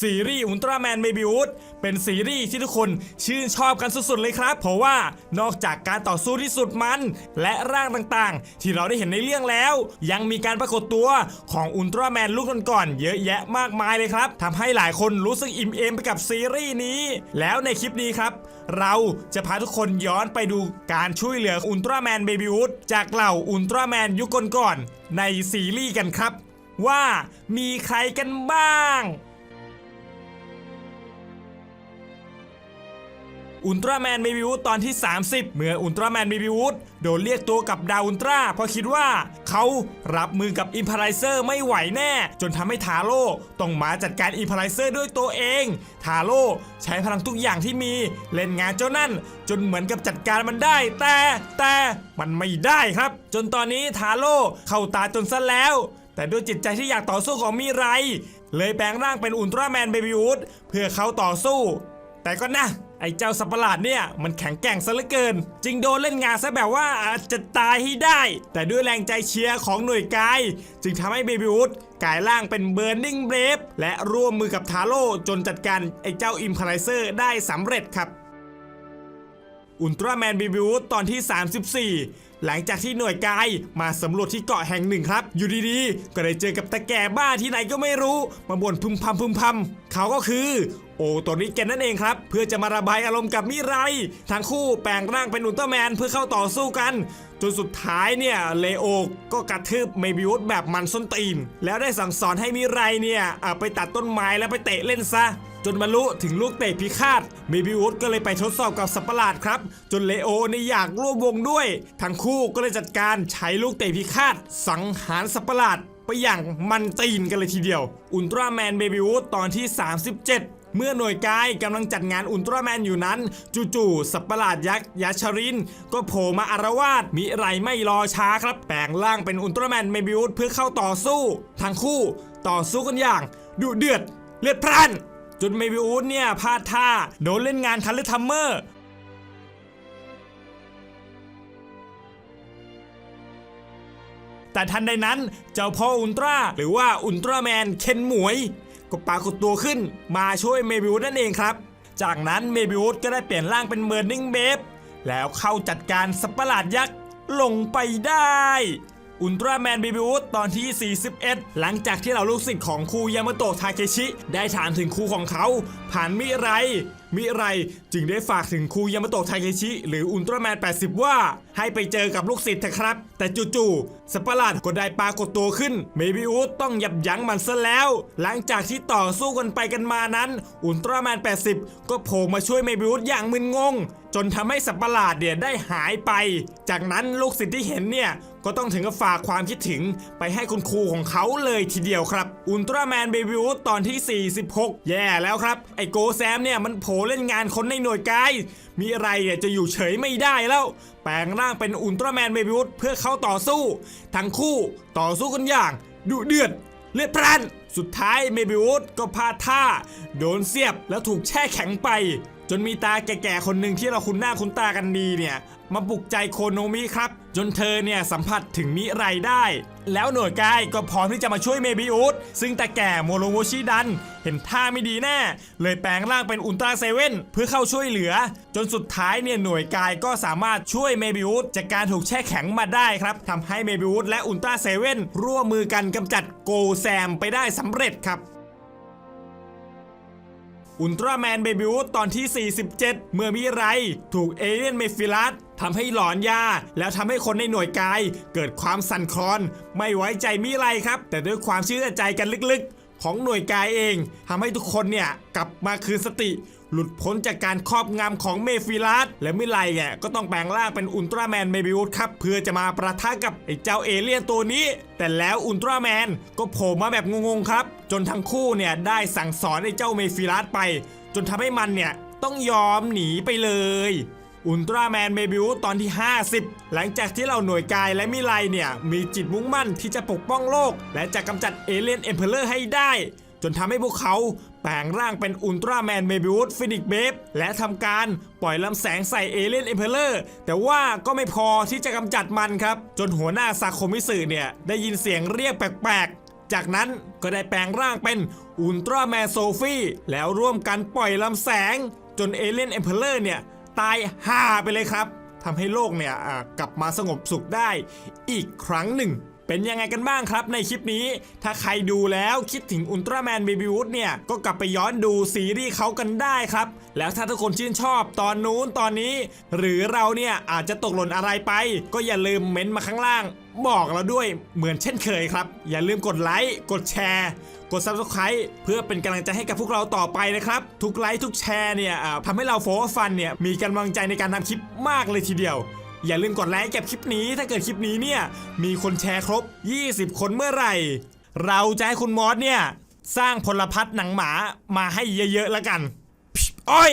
ซีรีส์อุลตร้าแมนเมบิอุสเป็นซีรีส์ที่ทุกคนชื่นชอบกันสุดๆเลยครับ เพราะว่านอกจากการต่อสู้ที่สุดมัน และร่างต่างๆ ที่เราได้เห็นในเรื่องแล้ว ยังมีการปรากฏตัวของอุลตร้าแมนลูกก่อนๆเยอะแยะมากมายเลยครับทำให้หลายคนรู้สึกอิ่มเอมไปกับซีรีส์นี้ แล้วในคลิปนี้ครับ เราจะพาทุกคนย้อนไปดูการช่วยเหลืออุลตร้าแมนเบบิอุสจากเหล่าอุลตร้าแมนยุคก่อนๆในซีรีส์กันครับ ว่ามีใครกันบ้าง อุลตร้าแมนเบบิวูดตอนที่ 30 เมื่ออุลตร้าแมนเบบิวูดโดนเรียกตัวกับดาวอุลตร้าเพราะคิดว่าเขารับมือกับอิมพาไรเซอร์ไม่ไหวแน่ จนทำให้ทาโร่ต้องมาจัดการอิมพาไรเซอร์ด้วยตัวเอง ทาโร่ใช้พลังทุกอย่างที่มีเล่นงานเจ้านั่น จนเหมือนกับจัดการมันได้ แต่แต่มันไม่ได้ครับ จนตอนนี้ทาโร่เข้าตาจนซะแล้ว แต่ด้วยจิตใจที่อยากต่อสู้ของมิไร เลยแปลงร่างเป็นอุลตร้าแมนเบบิวูดเพื่อเขาต่อสู้ แต่ก็นะ ไอ้เจ้าสับประหลาดเนี่ยมันแข็งแกร่งซะเหลือเกิน จึงโดนเล่นงานซะแบบว่าอาจจะตายให้ได้ แต่ด้วยแรงใจเชียร์ของหน่วยกาย จึงทำให้เบบิวูดกลายร่างเป็นเบ r ร์นิ่งเบรฟและร่วมมือกับทาโร่จนจัดการไอ้เจ้าอิมพาไรเซอร์ได้สำเร็จครับ อุลตร้าแมนบีบิวตอนที่ 34 หลังจากที่หน่วยกายมาสำรวจที่เกาะแห่งหนึ่งครับ อยู่ดีๆ ก็ได้เจอกับตะแก่บ้าที่ไหนก็ไม่รู้ มาบ่นพึมพำพึมพำเขาก็คือ โอตัวนี้แกนนั่นเองครับ เพื่อจะมาระบายอารมณ์กับมิไร ทั้งคู่แปลงร่างเป็นอุลตร้าแมนเพื่อเข้าต่อสู้กัน จนสุดท้ายเนี่ยเลโอก็กระทืบเมบิวสแบบมันส้นตีน แล้วได้สั่งสอนให้มิไรเนี่ยไปตัดต้นไม้แล้วไปเตะเล่นซะ จนบรรลุถึงลูกเตะพิฆาตเมบิวูดก็เลยไปทดสอบกับสัตว์ปะหลาดครับ จนเลโอเนี่ยอยากร่วมวงด้วย ทั้งคู่ก็เลยจัดการใช้ลูกเตะพิฆาตสังหารสัตว์ปะหลาดไปอย่างมันตีนกันเลยทีเดียว อุลตร้าแมนเบบิวูดตอนที่ 37เมื่อหน่วยกายกำลังจัดงานอุลตร้าแมนอยู่นั้น จู่ๆสัตว์ปะหลาดยักษ์ยาชริน ก็โผล่มาอารวาสมิไรไม่รอช้าครับ แปลงร่างเป็นอุลตร้าแมนเมบิวูดเพื่อเข้าต่อสู้ ทั้งคู่ต่อสู้กันอย่าง ดุเดือดเลือดพล่าน จนเมบิอูดเนี่ยพลาดท่าโดนเล่นงานทันเลทัมเมอร์แต่ทันใดนั้นเจ้าพ่ออุลตร้าหรือว่าอุลตร้าแมนเคนหมวย ก็ปรากฏตัวขึ้นมาช่วยเมบิวูดนั่นเองครับ จากนั้นเมบิวูดก็ได้เปลี่ยนร่างเป็นเมอร์นิงเบฟแล้วเข้าจัดการสัตว์ประหลาดยักษ์ลงไปได้ อุลตร้าแมนบิบิวูดตอนที่ 41 หลังจากที่เราลูกศิษย์ของครูยามาโตะทาเคชิ ได้ถามถึงครูของเขา ผ่านมิไร มิไรจึงได้ฝากถึงครูยามาโตะไทเคชิ หรืออุลตร้าแมน 80 ว่า ให้ไปเจอกับลูกศิษย์เถอะครับ แต่จู่ๆสัตว์ปหลาดก็ได้ปรากฏตัวขึ้น เมบิอูดต้องยับยั้งมันซะแล้ว หลังจากที่ต่อสู้กันไปกันมานั้น อุลตร้าแมน 80 ก็โผล่มาช่วยเมบิอูดอย่างมึนงง จนทำให้สัปหลาดเนี่ยได้หายไป จากนั้นลูกศิษย์ที่เห็นเนี่ยก็ต้องถึงกับฝากความคิดถึงไปให้คุณครูของเขาเลยทีเดียวครับ อุลตร้าแมนเบบิวตอนที่ 46 แย่แล้วครับ ไอโกแซมเนี่ยมันโผล่เล่นงานคนในหน่วยกาย มีอะไรเนี่ยจะอยู่เฉยไม่ได้แล้ว แปลงร่างเป็นอุลตร้าแมนเบบิวเพื่อเข้าต่อสู้ ทั้งคู่ต่อสู้กันอย่างดุเดือดเลือดพล่าน สุดท้ายเมบิวูดก็พลาดท่า โดนเสียบแล้วถูกแช่แข็งไป จนมีตาแก่ๆคนหนึ่งที่เราคุ้นหน้าคุ้นตากันดีเนี่ย มาปลุกใจโคโนมิครับ จนเธอเนี่ยสัมผัสถึงมิไรได้ แล้วหน่วยกายก็พร้อมที่จะมาช่วยเมบิอุสซึ่งตาแก่โมโรโวชิดัน เห็นท่าไม่ดีแน่ เลยแปลงร่างเป็นอุลตราเซเว่นเพื่อเข้าช่วยเหลือ จนสุดท้ายเนี่ยหน่วยกายก็สามารถช่วยเมบิอุสจากการถูกแช่แข็งมาได้ครับทำให้เมบิอุสและอุลตราเซเว่นร่วมมือกันกำจัดโกแซมไปได้สำเร็จครับ อุลตร้าแมนเบบิวตอนที่ 47 เมื่อมิไร ถูกเอเลียนเมฟิลัสทำให้หลอนยา แล้วทำให้คนในหน่วยกาย เกิดความสั่นคลอน ไม่ไว้ใจมิไรครับ แต่ด้วยความเชื่อใจกันลึกๆ ของหน่วยกายเองทำให้ทุกคนเนี่ยกลับมาคืนสติ หลุดพ้นจากการครอบงำของเมฟิลัสและมิไรเนี่ยก็ต้องแปลงร่างเป็นอุลตร้าแมนเมบิวครับเพื่อจะมาประทะกับไอ้เจ้าเอเลี่ยนตัวนี้ แต่แล้วอุลตร้าแมนก็โผล่มาแบบงงๆครับ จนทั้งคู่เนี่ยได้สั่งสอนไอ้เจ้าเมฟิลัสไป จนทำให้มันเนี่ยต้องยอมหนีไปเลย อุลตร้าแมนเมบิวตอนที่ 50 หลังจากที่เราหน่วยกายและมิไลเนี่ย มีจิตมุ่งมั่นที่จะปกป้องโลก และจะกำจัดเอเลียนเอ็มเพลเลอร์ให้ได้ จนทำให้พวกเขาแปลงร่างเป็นอุลตร้าแมนเมบิวฟินิกเบฟและทำการปล่อยลำแสงใส่เอเลียนเอ็มเพลเลอร์แต่ว่าก็ไม่พอที่จะกำจัดมันครับ จนหัวหน้าซาโคมิสึเนี่ย ได้ยินเสียงเรียกแปลกๆ จากนั้นก็ได้แปลงร่างเป็นอุลตร้าแมนโซฟีแล้วร่วมกันปล่อยลำแสงจนเอเลียนเอ็มเพลเลอร์เนี่ย ตายห่าไปเลยครับทำให้โลกเนี่ยกลับมาสงบสุขได้อีกครั้งหนึ่ง เป็นยังไงกันบ้างครับในคลิปนี้ ถ้าใครดูแล้วคิดถึงอุลตร้าแมนเบบี้วูดเนี่ย ก็กลับไปย้อนดูซีรีส์เขากันได้ครับ แล้วถ้าทุกคนชื่นชอบตอนนู้นตอนนี้ หรือเราเนี่ยอาจจะตกหล่นอะไรไป ก็อย่าลืมเม้นต์มาข้างล่าง บอกเราด้วยเหมือนเช่นเคยครับ อย่าลืมกดไลค์กดแชร์ กด subscribe เพื่อเป็นกำลังใจให้กับพวกเราต่อไปนะครับ ทุกไลค์ทุกแชร์เนี่ยทำให้เราโฟร์ฟันเนี่ยมีกำลังใจในการทำคลิปมากเลยทีเดียว อย่าลืมกดไลค์เก็บคลิปนี้ ถ้าเกิดคลิปนี้เนี่ยมีคนแชร์ครบ 20 คนเมื่อไหร่ เราจะให้คุณมอสเนี่ยสร้างพลพัฒน์หนังหมามาให้เยอะๆแล้วกันอ้อย